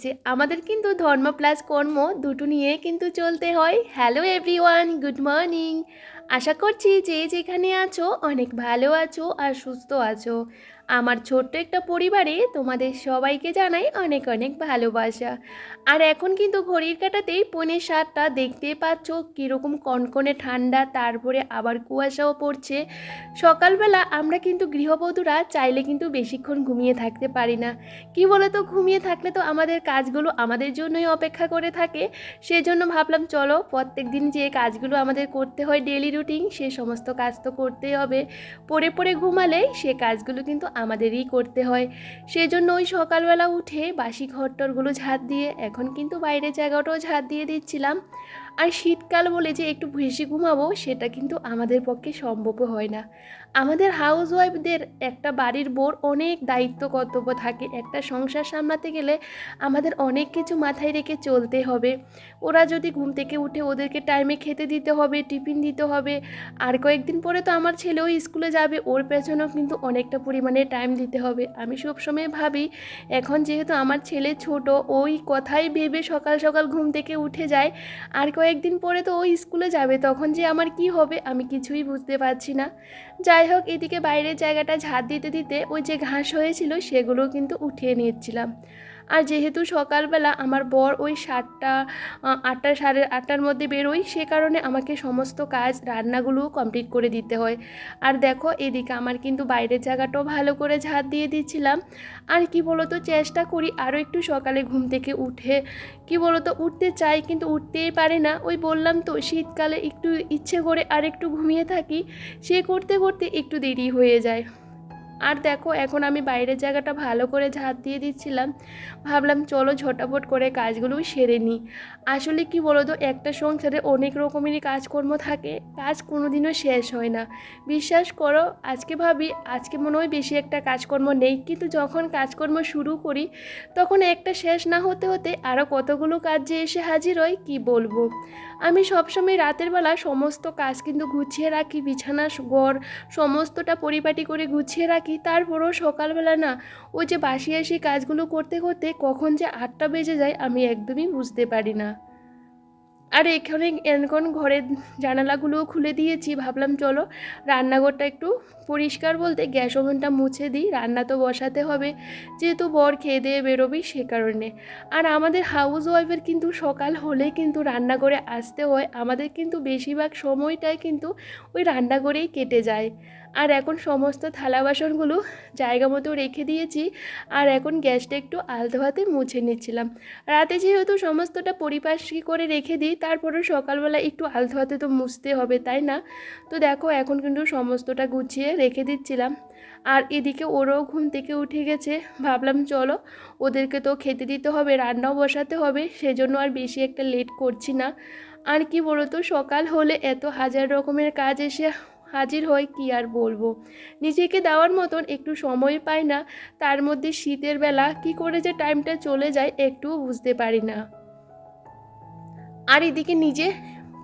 হয়েছে আমাদের কিন্তু ধর্ম প্লাস কর্ম দুটো নিয়ে কিন্তু চলতে হয়। হ্যালো এভরিওয়ান গুড মর্নিং আশা করছি যে যেখানে আছো অনেক ভালো আছো আর সুস্থ আছো। আমার ছোট্ট একটা পরিবারে তোমাদের সবাইকে জানাই অনেক অনেক ভালোবাসা। আর এখন কিন্তু ঘড়ির কাটাতেই পৌনে সাতটা দেখতেই পাচ্ছ, কীরকম কনকনে ঠান্ডা, তারপরে আবার কুয়াশাও পড়ছে। সকালবেলা আমরা কিন্তু গৃহবধূরা চাইলে কিন্তু বেশিক্ষণ ঘুমিয়ে থাকতে পারি না। কি বলতো, ঘুমিয়ে থাকলে তো আমাদের কাজগুলো আমাদের জন্যই অপেক্ষা করে থাকে। সেজন্য ভাবলাম, চলো প্রত্যেক দিন যে কাজগুলো আমাদের করতে হয় ডেলি রুটিন, সে সমস্ত কাজ তো করতেই হবে। পড়ে পড়ে ঘুমালে সে কাজগুলো কিন্তু আমাদেরই করতে হয়। সেজন্য ওই সকালবেলা উঠে বাসি ঘরটরগুলো ঝাঁট দিয়ে, এখন কিন্তু বাইরের জায়গাটাও ঝাঁট দিয়ে দিচ্ছিলাম। আর শীতকাল বলে যে একটু ভেসে ঘুমাবো, সেটা কিন্তু আমাদের পক্ষে সম্ভবও হয় না। আমাদের হাউস ওয়াইফদের একটা বাড়ির বোর অনেক দায়িত্ব, কর্তব্য থাকে। একটা সংসার সামলাতে গেলে আমাদের অনেক কিছু মাথায় রেখে চলতে হবে। ওরা যদি ঘুম থেকে উঠে ওদেরকে টাইমে খেতে দিতে হবে, টিফিন দিতে হবে, আর কয়েকদিন পরে তো আমার ছেলেও স্কুলে যাবে, ওর পেছনেও কিন্তু অনেকটা পরিমাণে টাইম দিতে হবে। আমি সবসময় ভাবি, এখন যেহেতু আমার ছেলে ছোট, ওই কথাই ভেবে সকাল সকাল ঘুম থেকে উঠে যায়, আর কয়েকদিন পরে তো ওই স্কুলে যাবে, তখন যে আমার কি হবে আমি কিছুই বুঝতে পারছি না। যাই হোক, এদিকে বাইরের জায়গাটা ঝাড় দিতে দিতে ওই যে ঘাস হয়েছিল, সেগুলো কিন্তু উঠিয়ে নিচ্ছিলাম আর যেহেতু সকালবেলা আমার বর ওই সাতটা আটটা সাড়ে আটটার মধ্যে বেরোই সে কারণে আমাকে সমস্ত কাজ, রান্নাগুলোও কমপ্লিট করে দিতে হয়। আর দেখো, এদিকে আমার কিন্তু বাইরের জায়গাটাও ভালো করে ঝাড় দিয়ে দিচ্ছিলাম। আর কি বলতো, চেষ্টা করি আরও একটু সকালে ঘুম থেকে উঠে। কি বলতো, উঠতে চাই কিন্তু উঠতেই পারে না। ওই বললাম তো, শীতকালে একটু ইচ্ছে করে আর একটু ঘুমিয়ে থাকি। সে করতে করতে একটু দেরি হয়ে যায়। আর দেখো, এখন আমি বাইরের জায়গাটা ভালো করে ঝাঁট দিয়ে দিচ্ছিলাম। ভাবলাম চলো ঝটাপট করে কাজগুলো সেরে নিই। আসলে কি বলো তো একটা সংসারে অনেক রকমেরই কাজকর্ম থাকে, কাজ কোনোদিনও শেষ হয় না। বিশ্বাস করো, আজকে ভাবি, আজকে মনে হয় বেশি একটা কাজকর্ম নেই। কিন্তু যখন কাজকর্ম শুরু করি, তখন একটা শেষ না হতে হতে আরও কতগুলো কাজ যে এসে হাজির হয় কি বলব? আমি সবসময় রাতের বেলা সমস্ত কাজ কিন্তু গুছিয়ে রাখি, বিছানা গড় সমস্তটা পরিপাটি করে গুছিয়ে রাখি। তারপরও সকালবেলা না ওই যে বাসি আসি কাজগুলো করতে করতে কখন যে আটটা বেজে যায় আমি একদমই বুঝতে পারি না। আর এখানে এখন ঘরের জানালাগুলোও খুলে দিয়েছি, ভাবলাম চলো রান্নাঘরটা একটু পরিষ্কার বলতে গ্যাস ওভেনটা মুছে দিই, রান্না তো বসাতে হবে, যেহেতু বর খেয়ে দিয়ে বেরোবি সে কারণে। আর আমাদের হাউস ওয়াইফের কিন্তু সকাল হলে কিন্তু রান্না করে আসতে হয়, আমাদের কিন্তু বেশিরভাগ সময়টাই কিন্তু ওই রান্না করেই কেটে যায়। আর এখন সমস্ত থালা বাসনগুলো জায়গা মতো রেখে দিয়েছি। আর এখন গ্যাসটা একটু আলতো হাতে মুছে নিচ্ছিলাম। রাতে যেহেতু সমস্তটা পরিপাটি করে রেখে দিই, তারপরে সকালবেলা একটু আলতো হাতে তো মুছতে হবে, তাই না? তো দেখো, এখন কিন্তু সমস্তটা গুছিয়ে রেখে দিচ্ছিলাম। আর এদিকে ওরাও ঘুম থেকে উঠে গেছে। ভাবলাম, চলো, ওদেরকে তো খেতে দিতে হবে, রান্নাও বসাতে হবে, সেজন্য আর বেশি একটা লেট করছি না। আর কি বলতো, সকাল হলে এত হাজার রকমের কাজ এসে হাজির হয় কি আর বলব? নিজেকে দেওয়ার মতন একটু সময় পাই না, তার মধ্যে শীতের বেলা কি করে যে টাইমটা চলে যায় একটু বুঝতে পারি না। আর এদিকে নিজে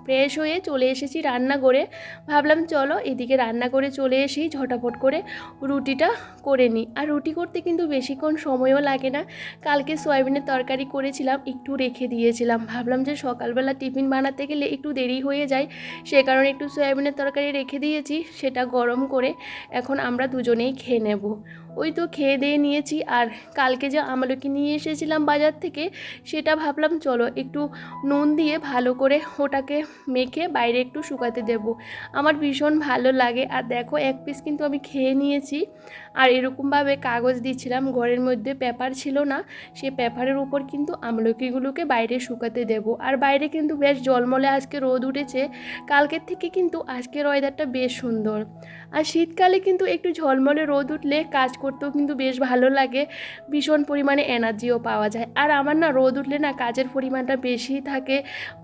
ফ্রেশ হয়ে চলে এসেছি রান্না করে। ভাবলাম চলো এদিকে রান্না করে চলে এসি ঝটাফট করে রুটিটা করে নিই। আর রুটি করতে কিন্তু বেশিক্ষণ সময়ও লাগে না। কালকে সয়াবিনের তরকারি করেছিলাম, একটু রেখে দিয়েছিলাম। ভাবলাম যে সকালবেলা টিফিন বানাতে গেলে একটু দেরি হয়ে যায়। সে কারণে একটু সয়াবিনের তরকারি রেখে দিয়েছি, সেটা গরম করে এখন আমরা দুজনেই খেয়ে নেব। ওই তো খেয়ে দিয়ে নিয়েছি। আর কালকে যে আমলকি নিয়ে এসেছিলাম বাজার থেকে, সেটা ভাবলাম চলো একটু নুন দিয়ে ভালো করে ওটাকে মেখে বাইরে একটু শুকাতে দেব। আমার ভীষণ ভালো লাগে। আর দেখো, এক পিস কিন্তু আমি খেয়ে নিয়েছি। আর এরকমভাবে কাগজ দিচ্ছিলাম ঘরের মধ্যে পেপার ছিল না সেই পেপারের উপর কিন্তু আমলকিগুলোকে বাইরে শুকাতে দেব। আর বাইরে কিন্তু বেশ জলমলে আজকে রোদ উঠেছে। কালকের থেকে কিন্তু আজকের ওয়েদারটা বেশ সুন্দর। আর শীতকালে কিন্তু একটু ঝলমলে রোদ উঠলে কাজ করতেও কিন্তু বেশ ভালো লাগে। ভীষণ পরিমাণে এনার্জিও পাওয়া যায়। আর আমার না রোদ উঠলে না কাজের পরিমাণটা বেশি থাকে।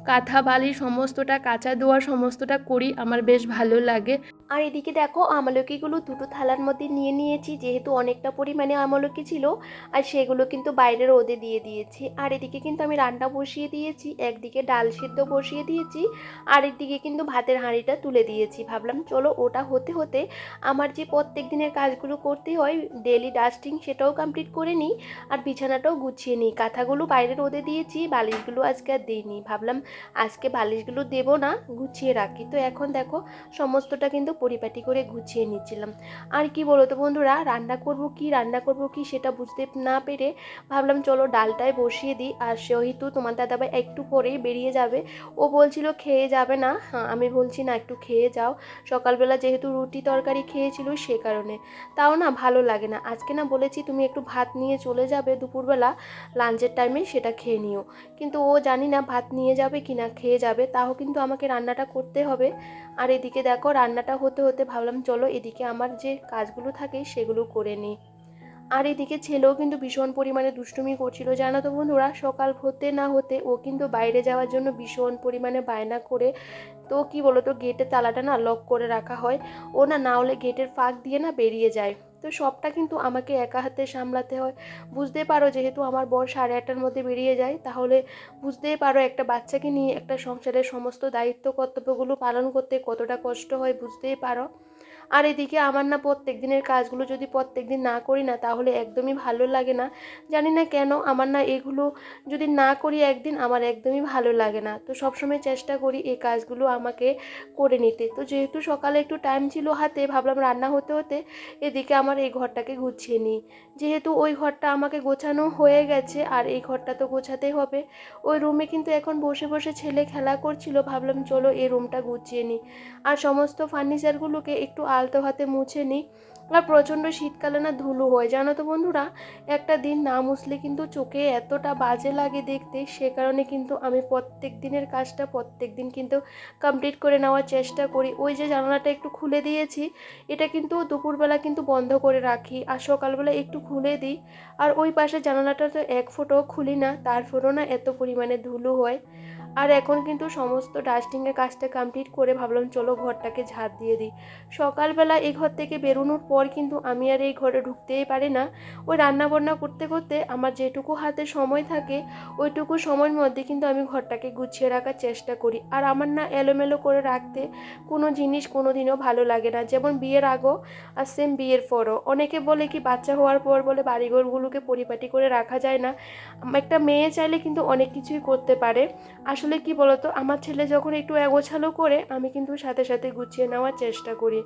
কাঁথা, বালি সমস্তটা, কাঁচা ধোয়া সমস্তটা করি, আমার বেশ ভালো লাগে। আর এদিকে দেখো, আমলকিগুলো দুটো থালার মধ্যে নিয়ে নিয়েছি, যেহেতু অনেকটা পরিমাণে আমলকি ছিল, আর সেগুলো কিন্তু বাইরে রোদে দিয়ে দিয়েছি। আর এদিকে কিন্তু আমি রান্না বসিয়ে দিয়েছি, একদিকে ডাল সিদ্ধ বসিয়ে দিয়েছি, আর একদিকে কিন্তু ভাতের হাঁড়িটা তুলে দিয়েছি। ভাবলাম, চলো ওটা হতে হতে আমার যে প্রত্যেক দিনের কাজগুলো করতে হয় ডেলি ডাস্টিং সেটাও কমপ্লিট করে নিই আর বিছানাটাও গুছিয়ে নিই। কাঁথাগুলো বাইরে রোদে দিয়েছি বালিশগুলো আজকে আর দিইনি। ভাবলাম আজকে বালিশগুলো দেবো না গুছিয়ে রাখি। তো এখন দেখো সমস্তটা কিন্তু পরিপাটি করে গুছিয়ে নিচ্ছিলাম। আর কি বলো তো বন্ধুরা রান্না করব কি রান্না করব কি সেটা বুঝতে না পেরে ভাবলাম চলো ডালটায় বসিয়ে দিই। আর সেহেতু তোমার দাদাভাই একটু পরেই বেরিয়ে যাবে। ও বলছিল খেয়ে যাবে না। হ্যাঁ, আমি বলছি না একটু খেয়ে যাও। সকালবেলা যেহেতু রুটি তরকারি খেয়েছিল সে কারণে। তাও না ভালো লাগে না। আজকে না বলেছি তুমি একটু ভাত নিয়ে চলে যাবে দুপুরবেলা লাঞ্চের টাইমে সেটা খেয়ে নিও। কিন্তু ও জানি না ভাত নিয়ে যাবে কি না, খেয়ে যাবে, তাও কিন্তু আমাকে রান্নাটা করতে হবে। আর এদিকে দেখো রান্নাটা হতে হতে ভাবলাম চলো এদিকে আমার যে কাজগুলো থাকে সেগুলো করে নিই। আর এদিকে ছেলেও কিন্তু ভীষণ পরিমাণে দুষ্টুমি করছিল। জানো তো বন্ধুরা, সকাল হতে না হতে ও কিন্তু বাইরে যাওয়ার জন্য ভীষণ পরিমাণে বায়না করে, তো কি বলো তো গেটের তালাটা না লক করে রাখা হয়। ও না না হলে গেটের ফাঁক দিয়ে না বেরিয়ে যায়। তো সবটা কিন্তু আমাকে একা হাতে সামলাতে হয়। বুঝতে পারো যেহেতু আমার বর সাড়ে আটটার মধ্যে বেরিয়ে যায়, তাহলে বুঝতেই পারো একটা বাচ্চাকে নিয়ে একটা সংসারের সমস্ত দায়িত্ব কর্তব্যগুলো পালন করতে কতটা কষ্ট হয়, বুঝতেই পারো। আর এদিকে আমার না প্রত্যেক দিনের কাজগুলো যদি প্রত্যেক দিন না করি না, তাহলে একদমই ভালো লাগে না। জানি না কেন, আমার না এগুলো যদি না করি একদিন, আমার একদমই ভালো লাগে না। তো সবসময় চেষ্টা করি এই কাজগুলো আমাকে করে নিতে। তো যেহেতু সকালে একটু টাইম ছিল হাতে, ভাবলাম রান্না হতে হতে এদিকে আমার এই ঘরটাকে গুছিয়ে নিই। যেহেতু ওই ঘরটা আমাকে গোছানো হয়ে গেছে, আর এই ঘরটা তো গোছাতেই হবে। ওই রুমে কিন্তু এখন বসে বসে ছেলে খেলা করছিল, ভাবলাম চলো এই রুমটা গুছিয়ে নিই। আর সমস্ত ফার্নিচারগুলোকে একটু আলতো হাতে মুছে নিই। আর প্রচণ্ড শীতকালে না ধুলো হয়। জানো তো বন্ধুরা, একটা দিন না মুছলে কিন্তু চোখে এতটা বাজে লাগে দেখতে। সে কারণে কিন্তু আমি প্রত্যেক দিনের কাজটা প্রত্যেক দিন কিন্তু কমপ্লিট করে নেওয়ার চেষ্টা করি। ওই যে জানালাটা একটু খুলে দিয়েছি, এটা কিন্তু দুপুরবেলা কিন্তু বন্ধ করে রাখি। আর সকালবেলা একটু খুলে দিই। আর ওই পাশে জানালাটা তো এক ফুটও খুলি না, তার তারপরেও না এত পরিমাণে ধুলো হয়। আর এখন কিন্তু সমস্ত ডাস্টিংয়ের কাজটা কমপ্লিট করে ভাবলাম চলো ঘরটাকে ঝাড় দিয়ে দিই। সকালবেলা এই ঘর থেকে বেরোনোর পর কিন্তু আমি আর এই ঘরে ঢুকতেই পারি না। ওই রান্না বান্না করতে করতে আমার যেটুকু হাতে সময় থাকে, ওইটুকু সময়ের মধ্যে কিন্তু আমি ঘরটাকে গুছিয়ে রাখার চেষ্টা করি। আর আমার না এলোমেলো করে রাখতে কোনো জিনিস কোনো দিনও ভালো লাগে না। যেমন বিয়ের আগও আর সেম বিয়ের পরও। অনেকে বলে কি বাচ্চা হওয়ার পর বলে বাড়িঘরগুলোকে পরিপাটি করে রাখা যায় না। একটা মেয়ে চাইলে কিন্তু অনেক কিছুই করতে পারে। আসলে কি বলতো, আমার ছেলে যখন একটু এগোছালো করে, আমি কিন্তু সাথে সাথে গুছিয়ে নেওয়ার চেষ্টা করি।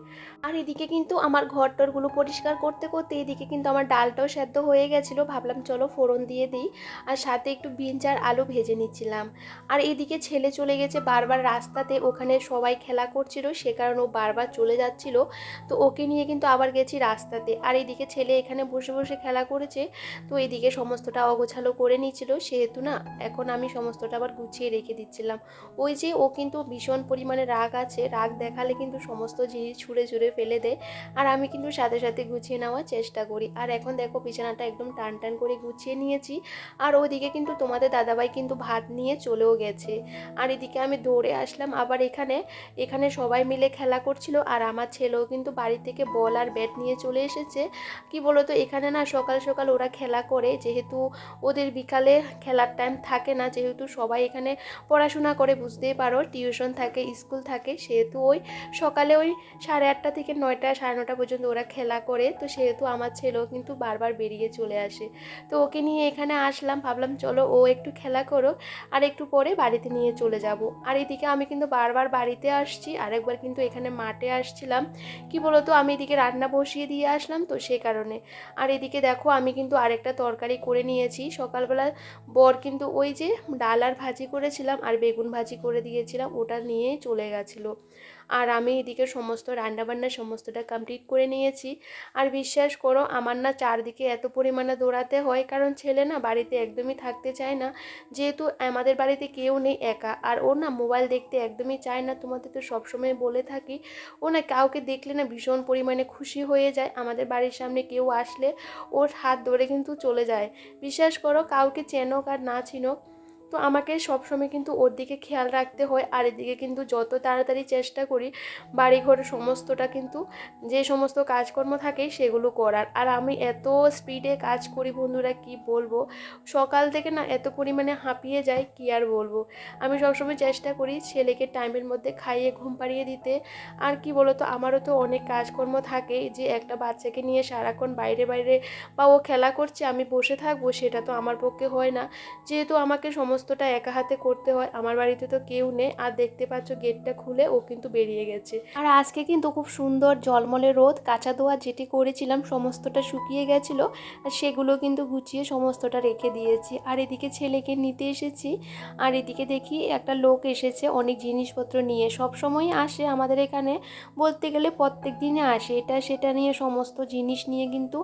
আর এদিকে কিন্তু আমার ঘর টরগুলো পরিষ্কার করতে করতে এদিকে কিন্তু আমার ডালটাও সেদ্ধ হয়ে গেছিল। ভাবলাম চলো ফোড়ন দিয়ে দিই। আর সাথে একটু বিনস আর আলু ভেজে নিচ্ছিলাম। আর এদিকে ছেলে চলে গেছে বারবার রাস্তাতে, ওখানে সবাই খেলা করছিল, সে কারণে ও বারবার চলে যাচ্ছিল। তো ওকে নিয়ে কিন্তু আবার গেছি রাস্তাতে। আর এদিকে ছেলে এখানে বসে বসে খেলা করেছে। তো এদিকে সমস্তটা অগোছালো করে নিচ্ছিল। সেহেতু না, এখন আমি সমস্তটা আবার গুছিয়ে রেখে দিচ্ছিলাম। ওই যে ও কিন্তু ভীষণ পরিমাণে রাগ আছে, রাগ দেখালে কিন্তু সমস্ত জিনিস ছুঁড়ে ছুঁড়ে ফেলে দেয়। আর আমি কিন্তু সাথে সাথে গুছিয়ে নেওয়ার চেষ্টা করি। আর এখন দেখো বিছানাটা একদম টান টান করে গুছিয়ে নিয়েছি। আর ওদিকে কিন্তু তোমাদের দাদাভাই কিন্তু ভাত নিয়ে চলেও গেছে। আর এদিকে আমি দৌড়ে আসলাম। আবার এখানে এখানে সবাই মিলে খেলা করছিল। আর আমার ছেলেও কিন্তু বাড়ি থেকে বল আর ব্যাট নিয়ে চলে এসেছে। কি বলতো, এখানে না সকাল সকাল ওরা খেলা করে। যেহেতু ওদের বিকালে খেলার টাইম থাকে না, যেহেতু সবাই এখানে পড়াশোনা করে বুঝতেই পারো, টিউশন থাকে, স্কুল থাকে, সেহেতু ওই সকালে ওই সাড়ে আটটা থেকে নয়টা, সাড়ে নটা পর্যন্ত ওরা খেলা করে। তো সেহেতু আমার ছেলেও কিন্তু বারবার বেরিয়ে চলে আসে। তো ওকে নিয়ে এখানে আসলাম, ভাবলাম চলো ও একটু খেলা করো আর একটু পরে বাড়িতে নিয়ে চলে যাব। আর এদিকে আমি কিন্তু বারবার বাড়িতে আসছি, আরেকবার কিন্তু এখানে মাঠে আসছিলাম। কি বলতো, আমি এদিকে রান্না বসিয়ে দিয়ে আসলাম তো সে কারণে। আর এদিকে দেখো, আমি কিন্তু আরেকটা তরকারি করে নিয়েছি। সকালবেলা বর কিন্তু ওই যে ডাল আর ভাজি করেছিলাম আর বেগুন ভাজি করে দিয়েছিলাম, ওটা নিয়েই চলে গেছিল। আর আমি এদিকে সমস্ত রান্নাবান্না সমস্তটা কমপ্লিট করে নিয়েছি। আর বিশ্বাস করো, আমার না চারদিকে এত পরিমাণে দৌড়াতে হয়, কারণ ছেলে না বাড়িতে একদমই থাকতে চায় না। যেহেতু আমাদের বাড়িতে কেউ নেই একা, আর ও না মোবাইল দেখতে একদমই চায় না। তোমাদের তো সবসময় বলে থাকি, ও না কাউকে দেখলে না ভীষণ পরিমাণে খুশি হয়ে যায়। আমাদের বাড়ির সামনে কেউ আসলে ওর হাত ধরে কিন্তু চলে যায়। বিশ্বাস করো, কাউকে চেনক আর না চিনক তো আমাকে সবসময় কিন্তু ওর দিকে খেয়াল রাখতে হয়। আর এদিকে কিন্তু যত তাড়াতাড়ি চেষ্টা করি, বাড়িঘর সমস্তটা কিন্তু যে সমস্ত কাজকর্ম থাকে সেগুলো করার। আর আমি এত স্পিডে কাজ করি বন্ধুরা, কি বলব? সকাল থেকে না এত পরিমাণে হাঁপিয়ে যায় কি আর বলব? আমি সবসময় চেষ্টা করি ছেলেকে টাইমের মধ্যে খাইয়ে, ঘুম পাড়িয়ে দিতে। আর কি বলতো, আমারও তো অনেক কাজকর্ম থাকে যে একটা বাচ্চাকে নিয়ে সারাক্ষণ বাইরে বাইরে বা ও খেলা করছে, আমি বসে থাকব, সেটা তো আমার পক্ষে হয় না। যেহেতু আমাকে সমস্তটা একা হাতে করতে হয়, আমার বাড়িতে তো কেউ নেই। আর দেখতে পাচ্ছ গেটটা খুলে ও কিন্তু বেরিয়ে গেছে। আর আজকে কিন্তু খুব সুন্দর জলমলে রোদ, কাঁচা দোয়া যেটি করেছিলাম সমস্তটা শুকিয়ে গেছিল সেগুলো কিন্তু গুছিয়ে সমস্তটা রেখে দিয়েছি। আর এদিকে ছেলেকে নিতে এসেছি, আর এদিকে দেখি একটা লোক এসেছে, অনেক জিনিসপত্র নিয়ে। সব সময় আসে আমাদের এখানে, বলতে গেলে প্রত্যেক দিনে আসে। এটা সেটা নিয়ে সমস্ত জিনিস নিয়ে কিন্তু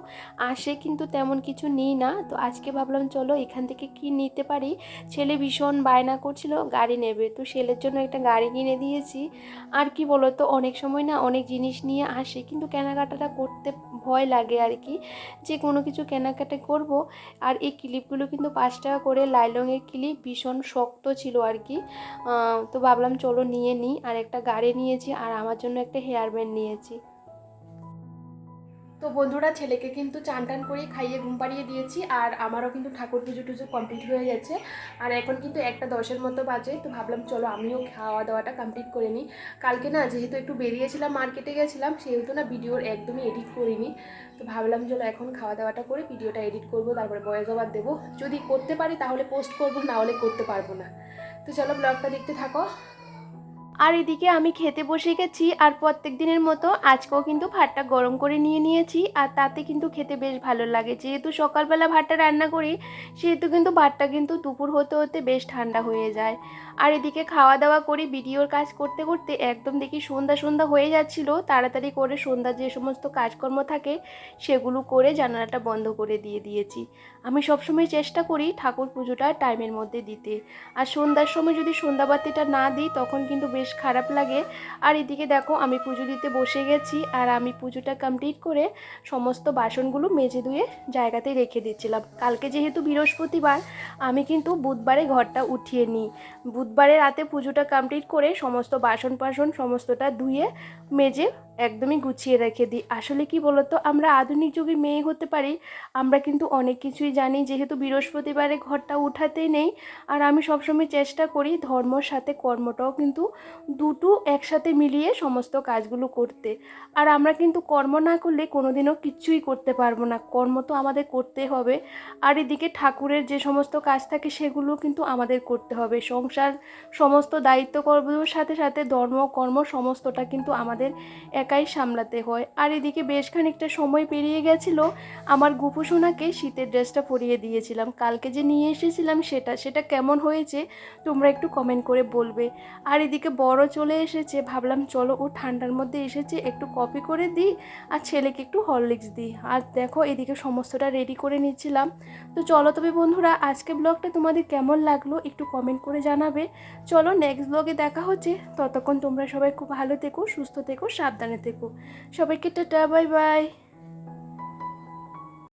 আসে, কিন্তু তেমন কিছু নিই না। তো আজকে ভাবলাম, চলো এখান থেকে কি নিতে পারি? ছেলে ভীষণ বায়না করছিল, গাড়ি নেবে। তো ছেলের জন্য একটা গাড়ি কিনে দিয়েছি। আর কি বলো তো অনেক সময় না অনেক জিনিস নিয়ে আসে, কিন্তু কেনাকাটাটা করতে ভয় লাগে আর কি। যে কোনো কিছু কেনাকাটা করব। আর এই ক্লিপগুলো কিন্তু পাঁচ টাকা করে লাইলংয়ের ক্লিপ ভীষণ শক্ত ছিল আর কি। তো ভাবলাম চলো নিয়ে নিই। আর একটা গাড়ি নিয়েছি, আর আমার জন্য একটা হেয়ার ব্যান্ড নিয়েছি। তো বন্ধুরা, ছেলেকে কিন্তু চান টান করে খাইয়ে ঘুম পাড়িয়ে দিয়েছি আর আমারও কিন্তু ঠাকুর পুজো টুজো কমপ্লিট হয়ে গেছে। আর এখন কিন্তু একটা দশের মতো বাজে, তো ভাবলাম চলো আমিও খাওয়া দাওয়াটা কমপ্লিট করে নিই। কালকে না যেহেতু একটু বেরিয়েছিলাম মার্কেটে গেছিলাম, সেহেতু না ভিডিওর একদমই এডিট করিনি। তো ভাবলাম চলো এখন খাওয়া দাওয়াটা করে ভিডিওটা এডিট করব, তারপরে বয়স ওভার দেবো। যদি করতে পারি তাহলে পোস্ট করব, না হলে করতে পারব না। তো চলো ব্লগটা দেখতে থাকো। আর এদিকে আমি খেতে বসে গেছি আর প্রত্যেক দিনের মতো আজকেও কিন্তু ভাতটা গরম করে নিয়ে নিয়েছি আর তাতে কিন্তু খেতে বেশ ভালো লাগে। যেহেতু সকালবেলা ভাতটা রান্না করি, সেহেতু কিন্তু ভাতটা কিন্তু দুপুর হতে হতে বেশ ঠান্ডা হয়ে যায়। আর এদিকে খাওয়া দাওয়া করে, ভিডিওর কাজ করতে করতে একদম দেখি সন্ধ্যা সন্ধ্যা হয়ে যাচ্ছিল, তাড়াতাড়ি করে সন্ধ্যা যে সমস্ত কাজকর্ম থাকে, সেগুলো করে জানালাটা বন্ধ করে দিয়ে দিয়েছি। আমি সবসময় চেষ্টা করি ঠাকুর পুজোটা টাইমের মধ্যে দিতে। আর সন্ধ্যার সময় যদি সন্ধ্যাবাতিটা না দিই, তখন কিন্তু বেশ খারাপ লাগে। আর এদিকে দেখো, আমি পুজো দিতে বসে গেছি আর আমি পুজোটা কমপ্লিট করে সমস্ত বাসনগুলো মেজে ধুয়ে জায়গাতে রেখে দিচ্ছিলাম। কালকে যেহেতু বৃহস্পতিবার, আমি কিন্তু বুধবারে ঘরটা উঠিয়ে নিই। বুধবারে রাতে পুজোটা কমপ্লিট করে সমস্ত বাসন পাসন সমস্তটা ধুয়ে, মেজে একদমই গুছিয়ে রেখে দিই। আসলে কি বলতো? আমরা আধুনিক যুগে মেয়ে হতে পারি, আমরা কিন্তু অনেক কিছুই জানি। যেহেতু বৃহস্পতিবারে ঘরটা উঠাতে নেই, আর আমি সবসময় চেষ্টা করি ধর্মর সাথে কর্মটাও কিন্তু দুটো একসাথে মিলিয়ে সমস্ত কাজগুলো করতে। আর আমরা কিন্তু কর্ম না করলে কোনোদিনও কিচ্ছুই করতে পারব না। কর্ম তো আমাদের করতে হবে। আর এদিকে ঠাকুরের যে সমস্ত কাজ থাকে সেগুলো কিন্তু আমাদের করতে হবে। সংসার, সমস্ত দায়িত্ব কর্মের সাথে সাথে ধর্ম, কর্ম সমস্তটা কিন্তু আমাদের একাই সামলাতে হয়। আর এদিকে বেশ খানিকটা সময় পেরিয়ে গেছিল, আমার গুপু সোনাকে শীতের ড্রেসটা পরিয়ে দিয়েছিলাম। কালকে যে নিয়ে এসেছিলাম সেটা সেটা কেমন হয়েছে তোমরা একটু কমেন্ট করে বলবে। আর এদিকে বড় চলে এসেছে, ভাবলাম চলো ও ঠান্ডার মধ্যে এসেছে, একটু কপি করে দিই আর ছেলেকে একটু হরলিক্স দিই। আর দেখো এদিকে সমস্তটা রেডি করে নিচ্ছিলাম। তো চলো তবে বন্ধুরা, আজকে ব্লগটা তোমাদের কেমন লাগল একটু কমেন্ট করে জানাবে। চলো নেক্সট ব্লগে দেখা হচ্ছে। ততক্ষণ তোমরা সবাই খুব ভালো থেকো, সুস্থ থেকো, সাবধানে থেকো। সবাইকে টাটা বাই বাই